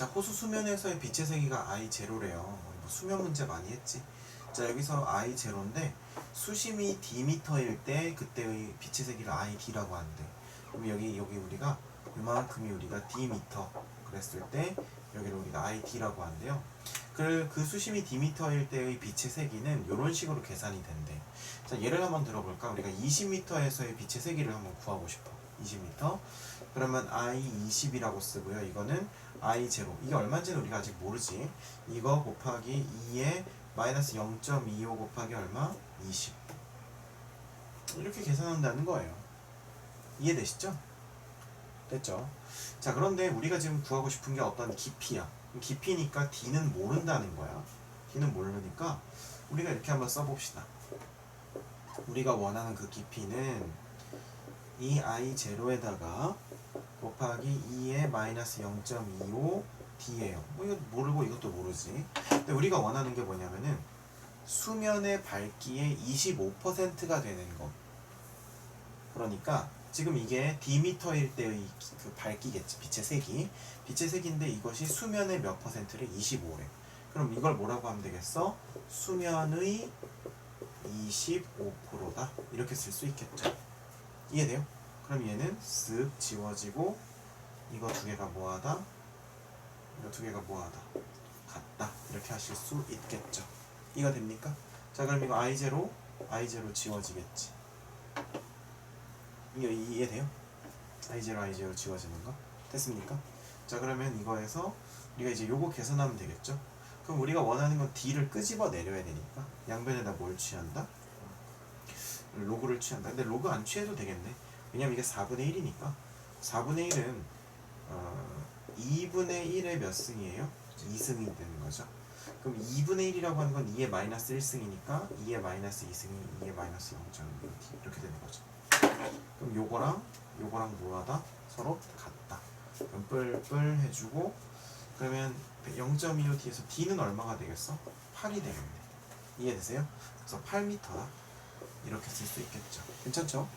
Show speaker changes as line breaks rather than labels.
자 호수 수면에서의 빛의 세기가 I 제로래요. 뭐 수면 문제 많이 했지. 자 여기서 I 제로인데 수심이 D미터일 때 그때의 빛의 세기를 I D라고 하는데 그럼 여기 여기 우리가 이만큼이 우리가 D미터 그랬을 때 여기를 우리가 I D라고 하는데요. 그, 그 수심이 D미터일 때의 빛의 세기는 이런 식으로 계산이 된대. 자 예를 한번 들어볼까? 우리가 20m에서의 빛의 세기를 한번 구하고 싶어. 20m. 그러면 I 20이라고 쓰고요. 이거는 I 제로. 이게 얼마인지는 우리가 아직 모르지. 이거 곱하기 2에 마이너스 0.25 곱하기 얼마? 20. 이렇게 계산한다는 거예요. 이해되시죠? 됐죠? 자, 그런데 우리가 지금 구하고 싶은 게 어떤 깊이야. 깊이니까 D는 모른다는 거야. D는 모르니까 우리가 이렇게 한번 써봅시다. 우리가 원하는 그 깊이는 이 I 제로에다가 곱하기 2에 마이너스 0.25 D예요. 뭐 이거 모르고 이것도 모르지. 근데 우리가 원하는 게 뭐냐면은 수면의 밝기의 25%가 되는 거. 그러니까 지금 이게 D미터일 때의 그 밝기겠지. 빛의 색이. 빛의 색인데 이것이 수면의 몇 퍼센트를 25래. 그럼 이걸 뭐라고 하면 되겠어? 수면의 25%다. 이렇게 쓸 수 있겠죠. 이해돼요? 그럼 얘는 쓱 지워지고 이거 두 개가 뭐하다? 이거 두 개가 뭐하다? 같다. 이렇게 하실 수 있겠죠. 이해가 됩니까? 자 그럼 이거 i0 i0 지워지겠지. 이거 이해돼요? i0 i0 지워지는 거 됐습니까? 자 그러면 이거에서 우리가 이제 요거 계산하면 되겠죠? 그럼 우리가 원하는 건 d를 끄집어 내려야 되니까 양변에다 뭘 취한다? 로그를 취한다. 근데 로그 안 취해도 되겠네. 왜냐면 이게 4분의 1이니까 4분의 1은 어, 2분의 1의 몇 승이에요? 2승이 되는 거죠. 그럼 2분의 1이라고 하는 건 2의 마이너스 1승이니까 2의 마이너스 2승이 2의 마이너스 0.1 이렇게 되는 거죠. 그럼 요거랑 요거랑 뭐하다? 서로 같다. 그럼 뿔뿔 해주고 그러면 0.25 뒤에서 D는 얼마가 되겠어? 8이 되겠네. 이해되세요? 그래서 8m다. 이렇게 쓸 수 있겠죠. 괜찮죠?